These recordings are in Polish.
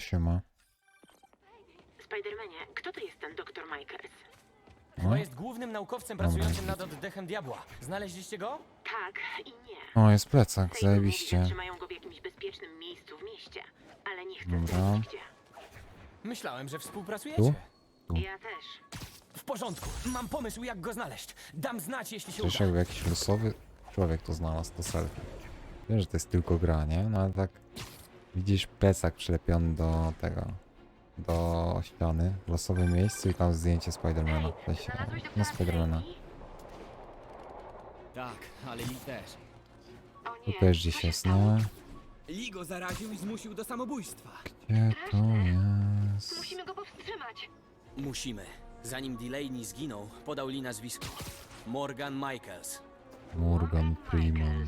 To się ma. Spidermanie, kto to jest ten doktor Michaels? No. Jest głównym naukowcem pracującym nad oddechem diabła. Znaleźliście go? Tak i nie. O, jest plecak, Sejm mówi, że zajebiście. trzymają go w jakimś bezpiecznym miejscu w mieście, ale nie chcę Dobra. zdradzić gdzie. Myślałem, że współpracujecie. Tu? Ja też. W porządku. Mam pomysł, jak go znaleźć. Dam znać, jeśli się Przecież uda. jakby jakiś losowy człowiek to znalazł, to selfie. Wiem, że to jest tylko gra, nie? No ale tak widzisz plecak przylepiony do tego, do ściany w losowym miejscu i tam zdjęcie Spidermana. W sensie, no Spidermana. Tak, ale Lee też. Tu też gdzieś się jest, no. Lee go zaraził i zmusił do samobójstwa. Gdzie to jest? Musimy go powstrzymać. Musimy. Zanim Delaney zginął, podał Lee nazwisko. Morgan Michaels. Morgan Freeman.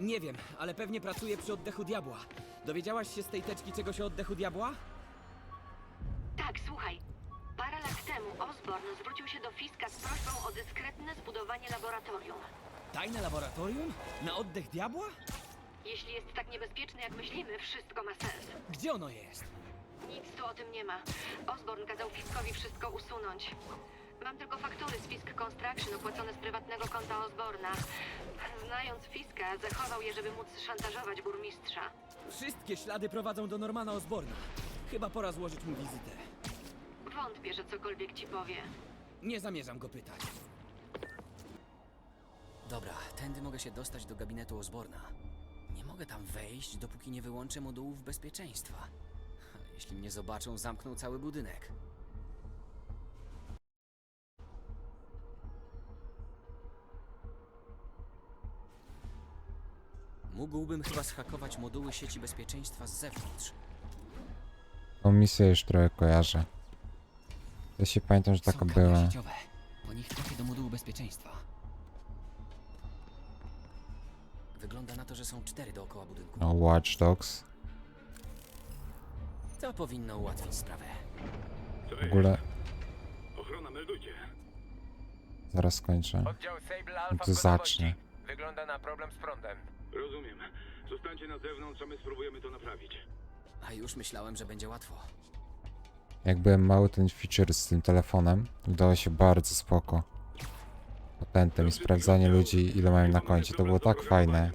Nie wiem, ale pewnie pracuje przy oddechu diabła. Dowiedziałaś się z tej teczki czegoś o oddechu diabła? Tak, słuchaj. Parę lat temu Osborne zwrócił się do Fiska z prośbą o dyskretne zbudowanie laboratorium. Tajne laboratorium? Na oddech diabła? Jeśli jest tak niebezpieczny, jak myślimy, wszystko ma sens. Gdzie ono jest? Nic tu o tym nie ma. Osborne kazał Fiskowi wszystko usunąć. Mam tylko faktury z Fisk Construction opłacone z prywatnego konta Osborna. Znając Fiska, zachował je, żeby móc szantażować burmistrza. Wszystkie ślady prowadzą do Normana Osborna. Chyba pora złożyć mu wizytę. Wątpię, że cokolwiek ci powie. Nie zamierzam go pytać. Dobra, tędy mogę się dostać do gabinetu Osborna. Nie mogę tam wejść, dopóki nie wyłączę modułów bezpieczeństwa. Jeśli mnie zobaczą, zamkną cały budynek. Mógłbym chyba schakować moduły sieci bezpieczeństwa z zewnątrz. Tą misję już trochę kojarzę. Ja się pamiętam, że taka Są kable była. sieciowe. Po nich trafię do modułu bezpieczeństwa. Wygląda na to, że są cztery dookoła budynku. No, Watch Dogs. To powinno ułatwić sprawę. W ogóle Ochrona, meldujcie. zaraz skończę. Oddział Sable Alpha zacznie. Wygląda na problem z prądem. Rozumiem. Zostańcie na zewnątrz, a my spróbujemy to naprawić. A już myślałem, że będzie łatwo. Jak byłem mały, ten feature z tym telefonem udało się bardzo spoko. Patentem i sprawdzanie ludzi, ile mają na koncie. To było tak fajne.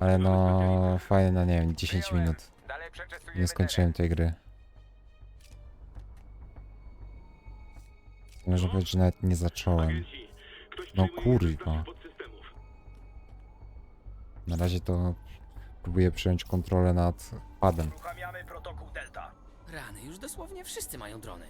Ale no, fajne na nie wiem, 10 minut. Dalej przeczesujemy Nie skończyłem tej gry. Można powiedzieć, że nawet nie zacząłem. Agenci, ktoś No przejmuje kurwa. podsystemów. Na razie to próbuję przejąć kontrolę nad padem. Uruchamiamy protokół Delta. Rany, już dosłownie wszyscy mają drony.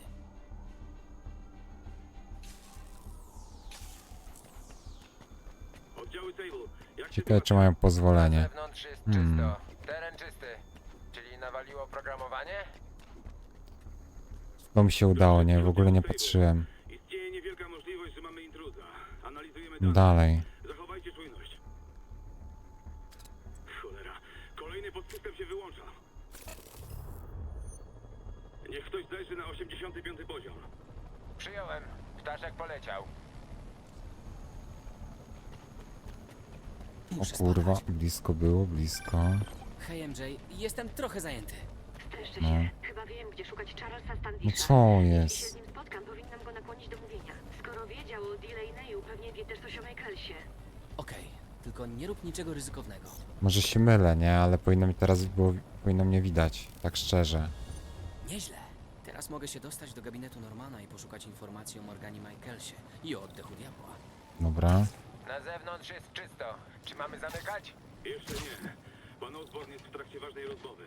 Oddziały Sable, jak się Ciekawe, czy mają pozwolenie. Zewnątrz jest Hmm. czysto. Teren czysty. Czyli nawaliło programowanie? To mi się udało, nie? W ogóle nie patrzyłem. Istnieje niewielka możliwość, że mamy intruza. Analizujemy dane. Dalej. Zachowajcie czujność. Kolejny podsystem się wyłącza. Niech ktoś zajrzy na 85 poziom. Przyjąłem. Ptaszek poleciał. O Muszę kurwa, spadać. blisko było, blisko. Hej MJ, jestem trochę zajęty. Streszczę No. się. Chyba wiem, gdzie szukać Charlesa Standisha. No co Jeśli się jest? z nim spotkam, powinnam go nakłonić do mówienia. Skoro wiedział o Delaneyu, pewnie wie też coś o Michaelsie. Okej, tylko nie rób niczego ryzykownego. Może się mylę, nie? Ale powinno mi teraz było, powinno mnie widać. Tak szczerze. Nieźle. Teraz mogę się dostać do gabinetu Normana i poszukać informacji o Morganie Michaelsie i o oddechu diabła. Dobra. Na zewnątrz jest czysto. Czy mamy zamykać? Jeszcze nie. Pan Osborn jest w trakcie ważnej rozmowy.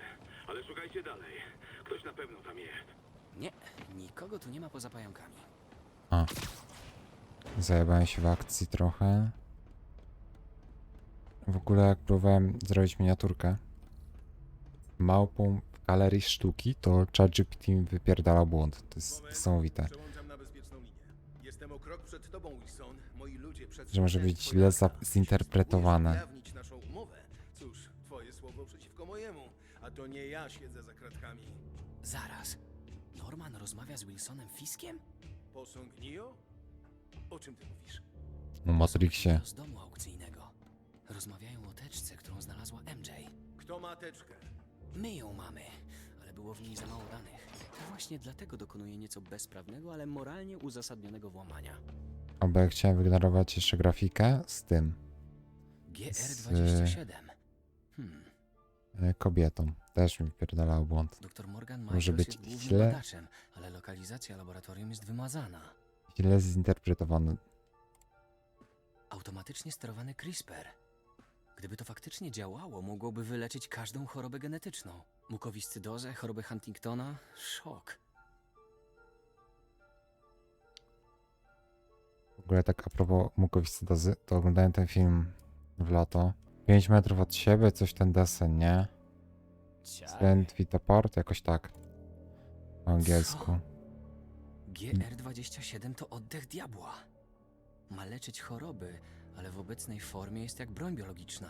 Ale szukajcie dalej. Ktoś na pewno tam jest. Nie, nikogo tu nie ma poza pająkami. A. Zajebałem się w akcji trochę. W ogóle jak próbowałem zrobić miniaturkę małpą w galerii sztuki, to ChatGPT mi wypierdala błąd. To jest niesamowite. Przełączam na bezpieczną linię. Jestem o krok przed tobą, Wilson. Moi ludzie przed Że może być źle zinterpretowane. Ujawnić naszą umowę. Cóż, twoje słowo przeciwko mojemu, a to nie ja siedzę za kratkami. Zaraz. Norman rozmawia z Wilsonem Fiskiem? Posąg Nio? O czym ty mówisz? O Matrixie. Z domu aukcyjnego. Rozmawiają o teczce, którą znalazła MJ. Kto ma teczkę? My ją mamy. ale było w niej za mało danych. To właśnie dlatego dokonuje nieco bezprawnego, ale moralnie uzasadnionego włamania. Albo ja chciałem wyignorować jeszcze grafikę z tym, GR27. Hmm. e, kobietą. Też mi pierdalał błąd. Dr Morgan Może być źle. badaczem, ale lokalizacja laboratorium jest wymazana. Źle zinterpretowany. Automatycznie sterowany CRISPR. Gdyby to faktycznie działało, mogłoby wyleczyć każdą chorobę genetyczną. Mukowiscydozę, chorobę Huntingtona, szok. W ogóle tak a propos mukowiscydozy, to oglądałem ten film w lato. 5 metrów od siebie, coś ten desen, nie? Stand feet apart, jakoś tak. Po angielsku. GR27 to oddech diabła. Ma leczyć choroby, ale w obecnej formie jest jak broń biologiczna.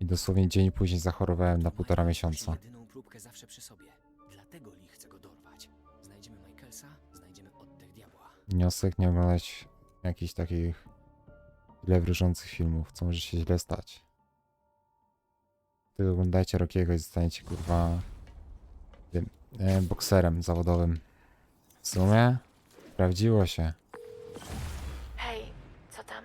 I dosłownie dzień później zachorowałem na półtora nosi miesiąca. jedyną próbkę zawsze przy sobie. Dlatego Lee chce go dorwać. Znajdziemy Michaelsa, znajdziemy oddech diabła. Wniosek nie oglądać jakichś takich źle wróżących filmów, co może się źle stać. Tylko oglądajcie Rockiego i zostaniecie kurwa tym e, bokserem zawodowym. W sumie sprawdziło się. Hej, co tam?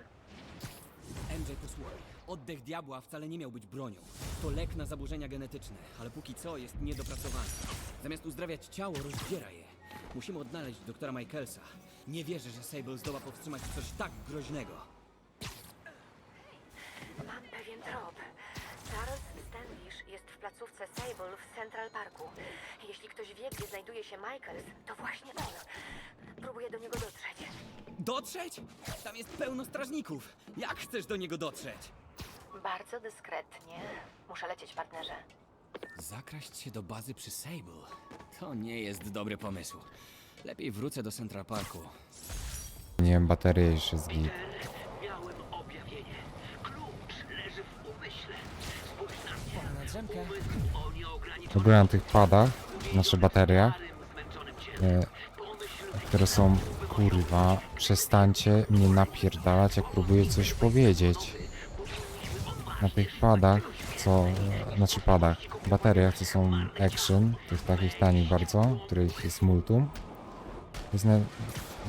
MJ, posłuchaj. Oddech diabła wcale nie miał być bronią. To lek na zaburzenia genetyczne, ale póki co jest niedopracowany. Zamiast uzdrawiać ciało, rozdziera je. Musimy odnaleźć doktora Michaelsa. Nie wierzę, że Sable zdoła powstrzymać coś tak groźnego. Mam pewien trop. Charles Standish jest w placówce Sable w Central Parku. Jeśli ktoś wie, gdzie znajduje się Michaels, to właśnie on. Próbuję do niego dotrzeć. Dotrzeć? Tam jest pełno strażników. Jak chcesz do niego dotrzeć? Bardzo dyskretnie. Muszę lecieć, partnerze. Zakraść się do bazy przy Sable. To nie jest dobry pomysł. Lepiej wrócę do Central Parku. Nie wiem, bateria jest git. Miałem objawienie. Klucz leży w umyśle. Spójrz na mnie. Na drzemkę. Umysł o W nieograniczonym ogóle na tych padach, nasze bateria, zmęczonym ciele. e, Pomyśl, które są kurwa, przestańcie mnie napierdalać, jak próbuję coś powiedzieć. Na tych padach, co, znaczy padach, bateriach, co są action, tych takich tanich bardzo, których jest multum, jest na,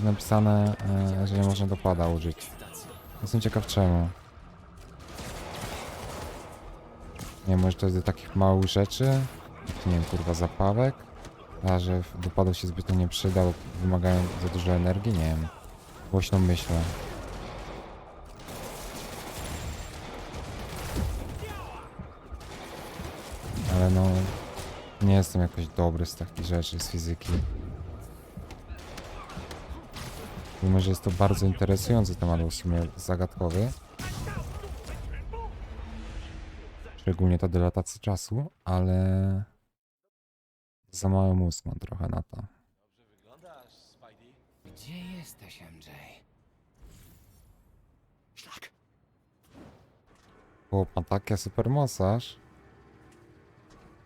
napisane, e, że nie można do pada użyć. Jestem ciekaw czemu. Nie, może to jest do takich małych rzeczy, jak, nie wiem, kurwa, zapawek, a że do padów się zbytnio nie przyda, bo wymagają za dużo energii, nie wiem. Głośno myślę. Ale no, nie jestem jakoś dobry z takich rzeczy, z fizyki. Mimo, że jest to bardzo interesujący temat, w sumie zagadkowy. Szczególnie ta dylatacja czasu, ale za mały mózg mam trochę na to. Gdzie jesteś, MJ? Szlak! Chłop ma takie super masaż.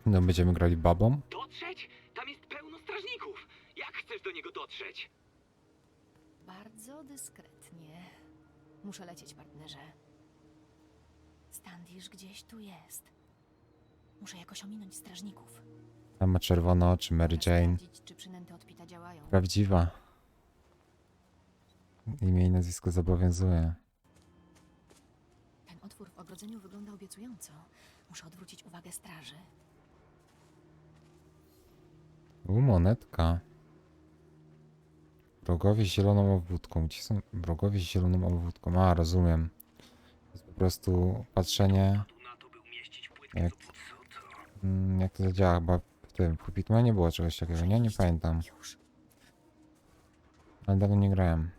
No będziemy grali babą? Dotrzeć? Tam jest pełno strażników. Jak chcesz do niego dotrzeć? Bardzo dyskretnie. Muszę lecieć, partnerze. Standish gdzieś tu jest. Muszę jakoś ominąć strażników. Tam ma czerwone oczy, Mary Muszę Jane. sprawdzić, czy przynęty odpita działają. Prawdziwa. Imię i nazwisko zobowiązuje. Ten otwór w ogrodzeniu wygląda obiecująco. Muszę odwrócić uwagę straży. U, monetka. Wrogowie z zieloną obwódką. Gdzie są wrogowie z zieloną obwódką? A, rozumiem. To jest po prostu patrzenie, jak, mm, jak to zadziała. Chyba w tym, w Hitmanie było czegoś takiego, nie? Nie pamiętam. Już. Ale dawno nie grałem.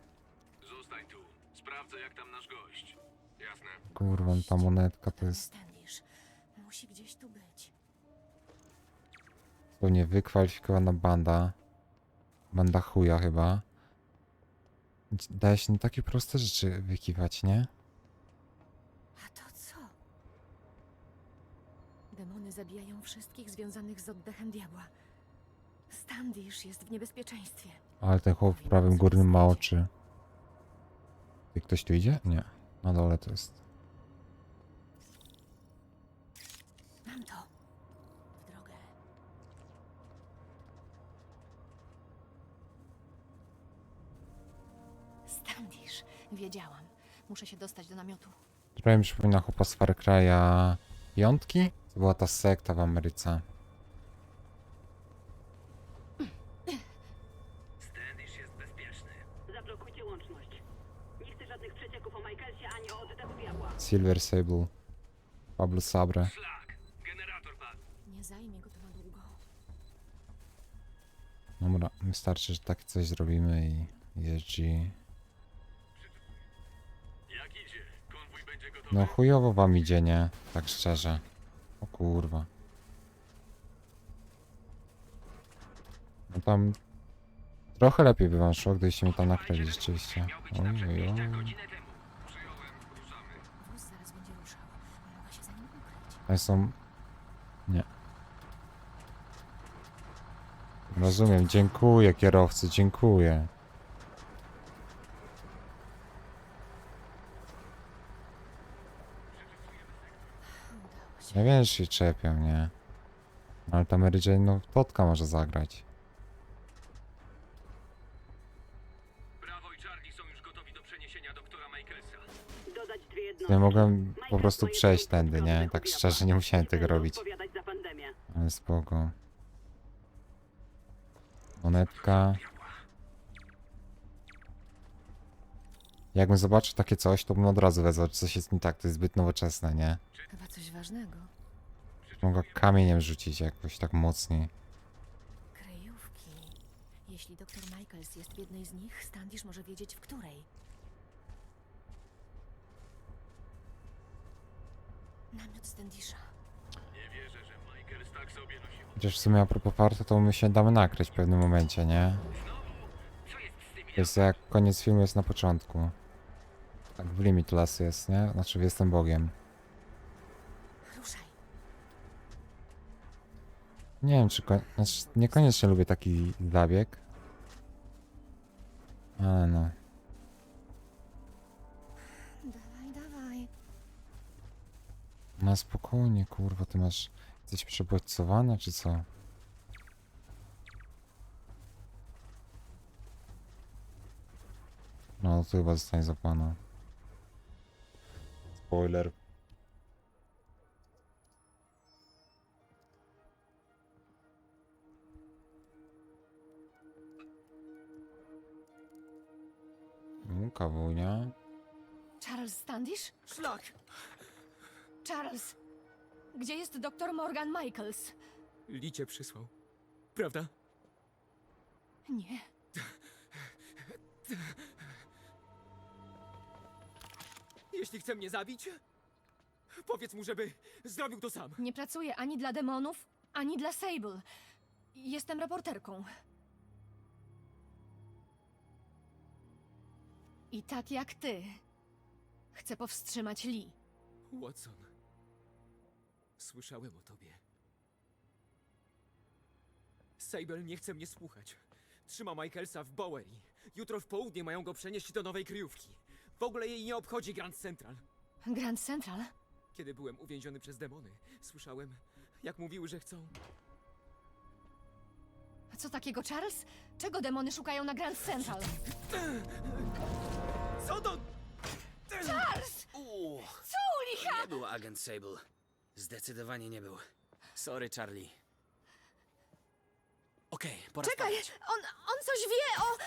Zostań tu. Sprawdzę, jak tam nasz gość. Jasne. Kurwa, ta monetka to jest musi gdzieś tu zupełnie wykwalifikowana banda. Banda chuja chyba. Daje się na takie proste rzeczy wykiwać, nie? A to co? Demony zabijają wszystkich związanych z oddechem diabła. Standish jest w niebezpieczeństwie. Ale ten chłop w prawym górnym ma oczy. Ty ktoś tu idzie? Nie. Na dole to jest. Mam to. Wiedziałam. Muszę się dostać do namiotu. Trochę mi przypomina chłopa z Far Cry'a piątki. To była ta sekta w Ameryce. Standish jest bezpieczny. Zablokujcie łączność. Nie chcę żadnych przecieków o Michaelsie ani o oddechu diabła. Silver Sable. Pablo Sabre. Szlak. Generator padł. Nie zajmie go to na długo. Dobra, wystarczy, że takie coś zrobimy i ESG. No chujowo wam idzie, nie? Tak szczerze. O kurwa. No tam... Trochę lepiej by wam szło, gdybyście mnie tam nakryli rzeczywiście. Oj, oj, oj. Godzinę temu. Przyjąłem. Ruszamy. Wóz są... Nie. Rozumiem, dziękuję kierowcy, dziękuję. Ja wiem, że się czepią, nie? Ale ta Mary Jane, no Totka może zagrać. Brawo i Charlie są już gotowi do przeniesienia doktora Michaelsa. Dodać dwie jednostki. Ja mogłem po prostu przejść tędy, nie? Tak szczerze nie musiałem Nie tego robić. odpowiadać za pandemię. Ale spoko. Monetka. Jakbym zobaczył takie coś, to bym od razu wezwał, że coś jest nie tak, to jest zbyt nowoczesne, nie? Chyba coś ważnego. Mogę kamieniem rzucić jakoś tak mocniej. Kryjówki. Jeśli doktor Michaels jest w jednej z nich, Standish może wiedzieć w której. Namiot Standisha. Nie wierzę, że Michaels tak sobie nosi. Chociaż w sumie a propos farta, to my się damy nakryć w pewnym momencie, nie? Co jest z tymi To jest jak koniec filmu jest na początku. Tak w Limitless jest, nie? Znaczy Jestem Bogiem. Ruszaj. Nie wiem, czy koń... znaczy, niekoniecznie lubię taki zabieg. Ale no. Dawaj, dawaj. No spokojnie, kurwa, ty masz... Jesteś przebodźcowana, czy co? No, to chyba zostanie zapłana. Spoiler. Mm, Kawunia. Charles Standish? Szlak! Charles! Gdzie jest doktor Morgan Michaels? Licie przysłał. Prawda? Nie. Jeśli chce mnie zabić, powiedz mu, żeby zrobił to sam. Nie pracuję ani dla demonów, ani dla Sable. Jestem reporterką. I tak jak ty, chcę powstrzymać Lee. Watson, słyszałem o tobie. Sable nie chce mnie słuchać. Trzyma Michaelsa w Bowery. Jutro w południe mają go przenieść do nowej kryjówki. W ogóle jej nie obchodzi Grand Central. Grand Central? Kiedy byłem uwięziony przez demony, słyszałem, jak mówiły, że chcą. A Co takiego, Charles? Czego demony szukają na Grand Central? Co to? Uuu, Co u licha? nie był agent Sable. Zdecydowanie nie był. Sorry, Charlie. Okej, pora Czekaj, spadać. on, on coś wie o...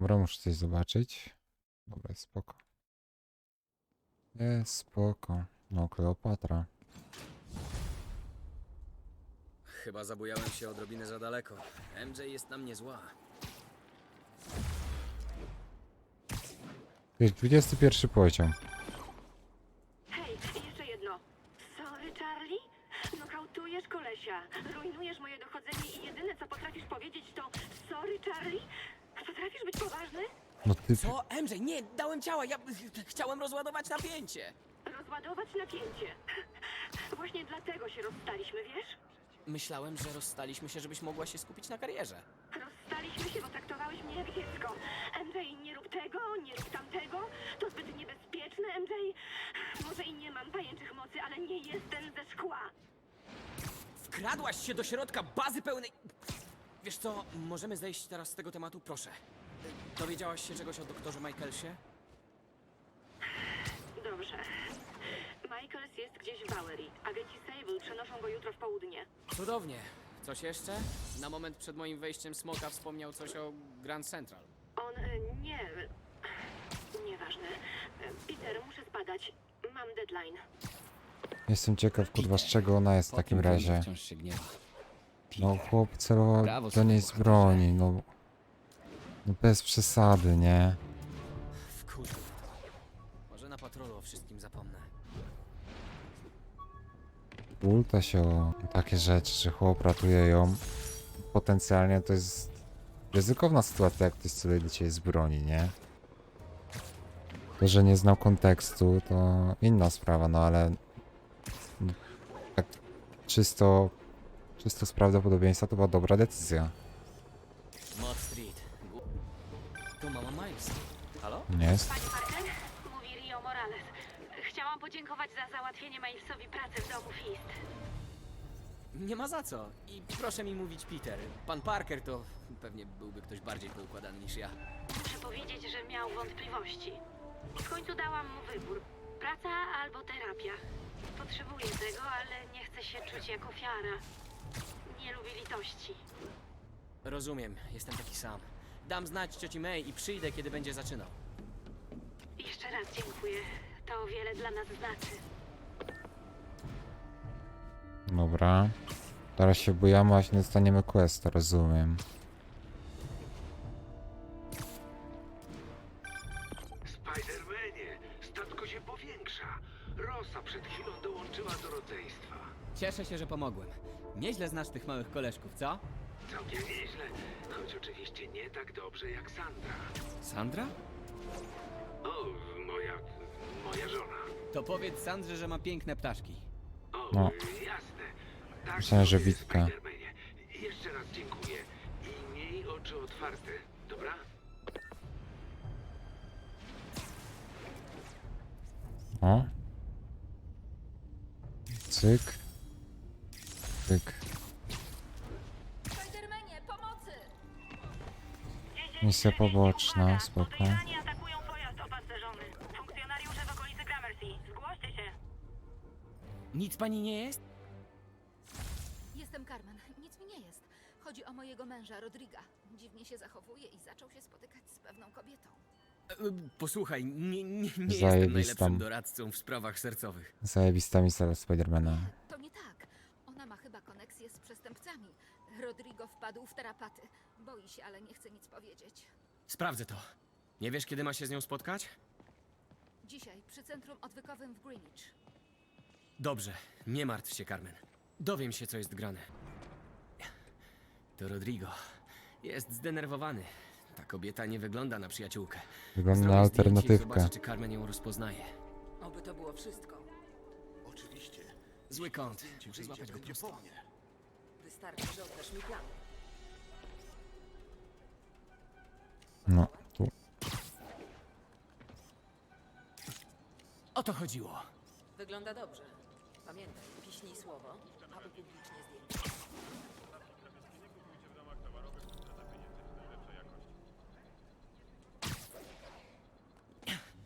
Dobra, muszę coś zobaczyć. Dobra, jest spoko. Jest spoko. No, Kleopatra. Chyba zabujałem się odrobinę za daleko. MJ jest na mnie zła. Jest 21 poziom. Hej, jeszcze jedno. Sorry, Charlie? Nokautujesz kolesia. Rujnujesz moje dochodzenie i jedyne, co potrafisz powiedzieć, to sorry, Charlie? Potrafisz być poważny? No ty... Co? MJ, nie, dałem ciała, ja chciałem rozładować napięcie. Rozładować napięcie. Właśnie dlatego się rozstaliśmy, wiesz? Myślałem, że rozstaliśmy się, żebyś mogła się skupić na karierze. Rozstaliśmy się, bo traktowałeś mnie jak dziecko. MJ, nie rób tego, nie rób tamtego. To zbyt niebezpieczne, MJ. Może i nie mam pajęczych mocy, ale nie jestem ze szkła. Wkradłaś się do środka bazy pełnej... Wiesz co, możemy zejść teraz z tego tematu, proszę. Dowiedziałaś się czegoś o doktorze Michaelsie? Dobrze. Michaels jest gdzieś w Bowery. Agenci Sable przenoszą go jutro w południe. Cudownie. Coś jeszcze? Na moment przed moim wejściem Smoka wspomniał coś o Grand Central. On... e, nie... Nieważne. E, Peter, muszę spadać. Mam deadline. Jestem ciekaw, kurwa, z czego ona jest w takim razie. Wciąż się gniewa. No chłop celował Brawo, do niej z broni, no. No bez przesady, nie? Wkurzył. Może na patrolu o wszystkim zapomnę. Ulta się o takie rzeczy, że chłop ratuje ją. Potencjalnie to jest ryzykowna sytuacja, jak ktoś celuje do ciebie z broni, nie? To, że nie znał kontekstu, to inna sprawa, no ale tak czysto, czysto z prawdopodobieństwa to była dobra decyzja. Street. Tu mama Miles. Halo? Nie jest? Pani Parker? Mówi Rio Morales. Chciałam podziękować za załatwienie Milesowi pracy w domu Fist. Nie ma za co. I proszę mi mówić Peter. Pan Parker to pewnie byłby ktoś bardziej poukładany niż ja. Muszę powiedzieć, że miał wątpliwości. W końcu dałam mu wybór. Praca albo terapia. Potrzebuję tego, ale nie chcę się czuć jak ofiara. Nie lubię litości. Rozumiem, jestem taki sam. Dam znać cioci May i przyjdę, kiedy będzie zaczynał. Jeszcze raz dziękuję. To wiele dla nas znaczy. Dobra. Teraz się bujamy, aż nie dostaniemy questa, rozumiem. Spidermanie, statko się powiększa. Rosa przed chwilą dołączyła do rodzeństwa. Cieszę się, że pomogłem. Nieźle znasz tych małych koleżków, co? Całkiem nieźle, choć oczywiście nie tak dobrze jak Sandra. Sandra? O, moja... moja żona. To powiedz Sandrze, że ma piękne ptaszki. O, No. jasne. Tak, Myślałem, że. Spidermanie. Jeszcze raz dziękuję. I miej oczy otwarte, dobra? O. Cyk. Spidermanie, pomocy! Misja poboczna, spoko. Atakują pojazd opancerzony. Funkcjonariusze w okolicy Gramercy. Zgłoście się. Nic pani nie jest? Jestem Carmen. Nic mi nie jest. Chodzi o mojego męża, Rodriga. Dziwnie się zachowuje i zaczął się spotykać z pewną kobietą. E, Posłuchaj, nie, nie, nie jestem Zajebistą. najlepszym doradcą w sprawach sercowych. Zajebista misja Spidermana. To nie tak. Ona ma chyba koneksję z przestępcami. Rodrigo wpadł w tarapaty. Boi się, ale nie chce nic powiedzieć. Sprawdzę to. Nie wiesz, kiedy ma się z nią spotkać? Dzisiaj przy centrum odwykowym w Greenwich. Dobrze, nie martw się, Carmen. Dowiem się, co jest grane. To Rodrigo. Jest zdenerwowany. Ta kobieta nie wygląda na przyjaciółkę. Wygląda na Zrobię zdjęcie i alternatywkę. Zobaczę, czy Carmen ją rozpoznaje. Oby to było wszystko. Oczywiście. Zły kąt. Muszę złapać go prosto. Wystarczy, że oddasz mi plan. No, tu. O to chodziło. Wygląda dobrze. Pamiętaj, piśnij słowo, a upublicznię zdjęcie.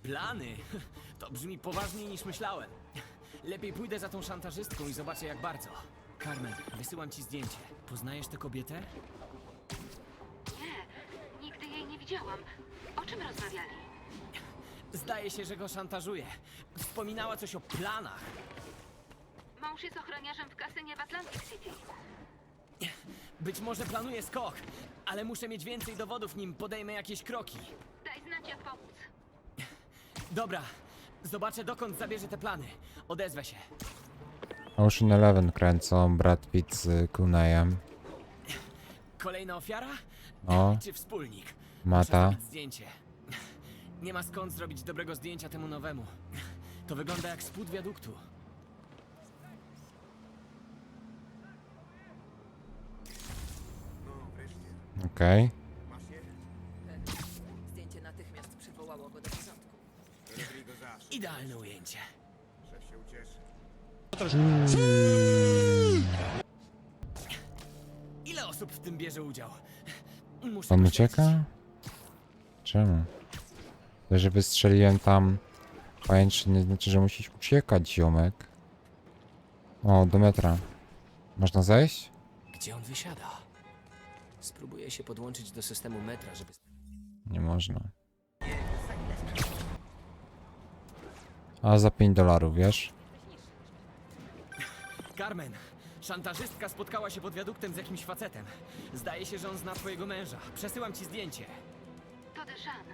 Plany? To brzmi poważniej niż myślałem. Lepiej pójdę za tą szantażystką i zobaczę jak bardzo. Carmen, wysyłam ci zdjęcie. Poznajesz tę kobietę? Nie, nigdy jej nie widziałam. O czym rozmawiali? Zdaje się, że go szantażuje. Wspominała coś o planach. Mąż jest ochroniarzem w kasynie w Atlantic City. Być może planuje skok, ale muszę mieć więcej dowodów, nim podejmę jakieś kroki. Daj znać, jak pomóc. Dobra, zobaczę dokąd zabierze te plany. Odezwę się. Ocean Eleven kręcą Brad Pitt z Kunejem. Kolejna ofiara? No. Czy wspólnik? Mata. Zdjęcie. Nie ma skąd zrobić dobrego zdjęcia temu nowemu. To wygląda jak spód wiaduktu. Okej. Zdjęcie natychmiast przywołało go do porządku. Idealne ujęcie. Ile osób w tym bierze udział? Muszę On ucieka? Czemu? To, że wystrzeliłem tam pajęczy nie znaczy, że musisz uciekać, ziomek. O, do metra. Można zejść? Gdzie on wysiada? Spróbuję się podłączyć do systemu metra, żeby... Nie można. A za 5 dolarów, wiesz? Carmen, szantażystka spotkała się pod wiaduktem z jakimś facetem. Zdaje się, że on zna twojego męża. Przesyłam ci zdjęcie. To Deshan,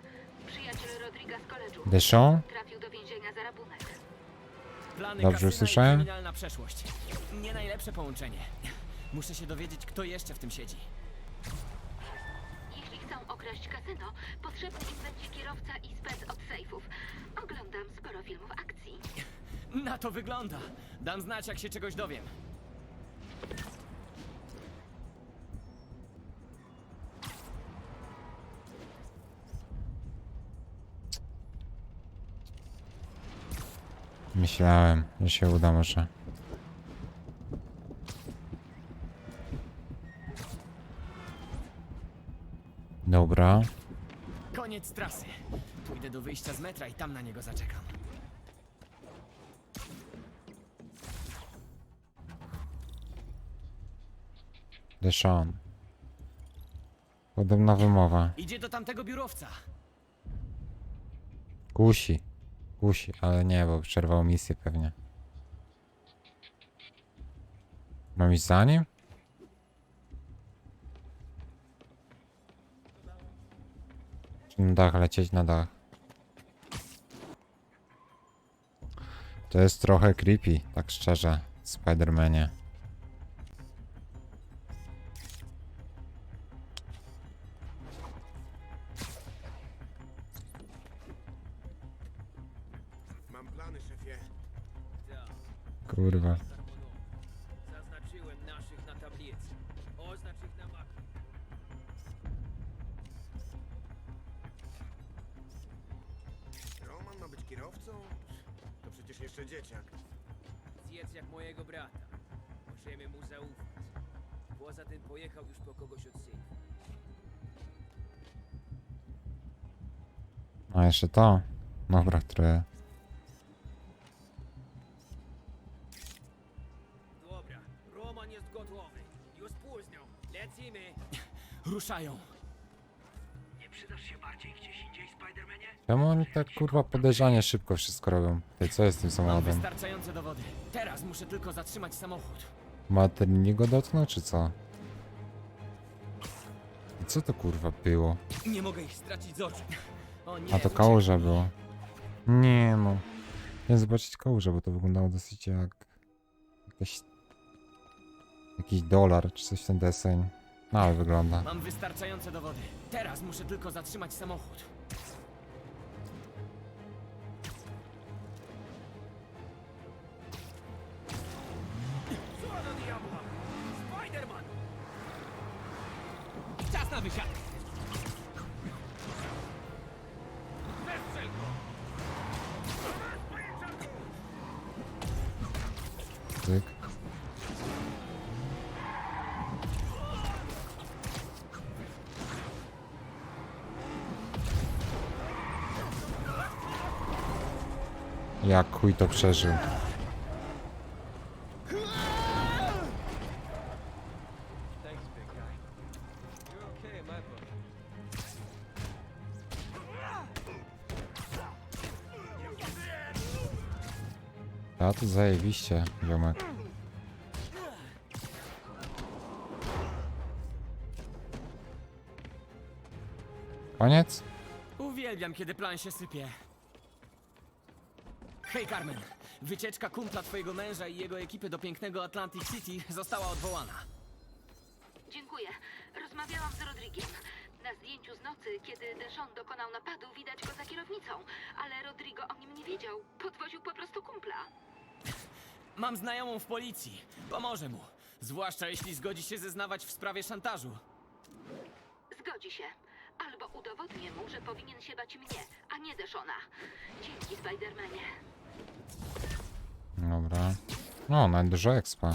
przyjaciel Rodriga z koledżu. Deschamps? Trafił do więzienia za rabunek. Plany Dobrze kasyna usłyszałem? kryminalna przeszłość. Nie najlepsze połączenie. Muszę się dowiedzieć, kto jeszcze w tym siedzi. Jeśli chcą okraść kasyno, potrzebny im będzie kierowca i spec od sejfów. Oglądam sporo filmów akcji. Na to wygląda. Dam znać, jak się czegoś dowiem. Myślałem, że się uda może. Dobra. Koniec trasy. Pójdę do wyjścia z metra i tam na niego zaczekam. Deshaun. Podobna wymowa. Idzie do tamtego biurowca. Kusi. Kusi, ale nie, bo przerwał misję pewnie. Mam iść za nim? Czy na dach lecieć na dach? To jest trochę creepy, tak szczerze, Spidermanie. Jeszcze to. Dobra, które. Dobra, Roman jest gotowy. Już późno. Lecimy. Ruszają. Nie przydasz się bardziej gdzieś indziej, Spidermanie? Czemu oni tak kurwa podejrzanie szybko wszystko robią? Ty, co jest z tym Mam samochodem? wystarczające dowody. Teraz muszę tylko zatrzymać samochód. Materni go dotknął, czy co? I co to kurwa było? Nie mogę ich stracić z oczu. A to kałuża było. Nie no. Chciałem zobaczyć kałużę, bo to wyglądało dosyć jak... Jakaś... Jakiś dolar, czy coś w ten deseń. No ale wygląda. Mam wystarczające dowody. Teraz muszę tylko zatrzymać samochód. Co do diabła? Spiderman! Czas na wysiadkę. Jak chuj to przeżył. A to zajebiście, ziomek. Koniec? Uwielbiam, kiedy plan się sypie. Hej, Carmen. Wycieczka kumpla twojego męża i jego ekipy do pięknego Atlantic City została odwołana. Dziękuję. Rozmawiałam z Rodrigiem. Na zdjęciu z nocy, kiedy Deshaun dokonał napadu, widać go za kierownicą, ale Rodrigo o nim nie wiedział. Podwoził po prostu kumpla. Mam znajomą w policji. Pomoże mu. Zwłaszcza jeśli zgodzi się zeznawać w sprawie szantażu. Zgodzi się. Albo udowodnię mu, że powinien się bać mnie, a nie Deshona. Dzięki, Spidermanie. Dobra. No, nawet dużo expa.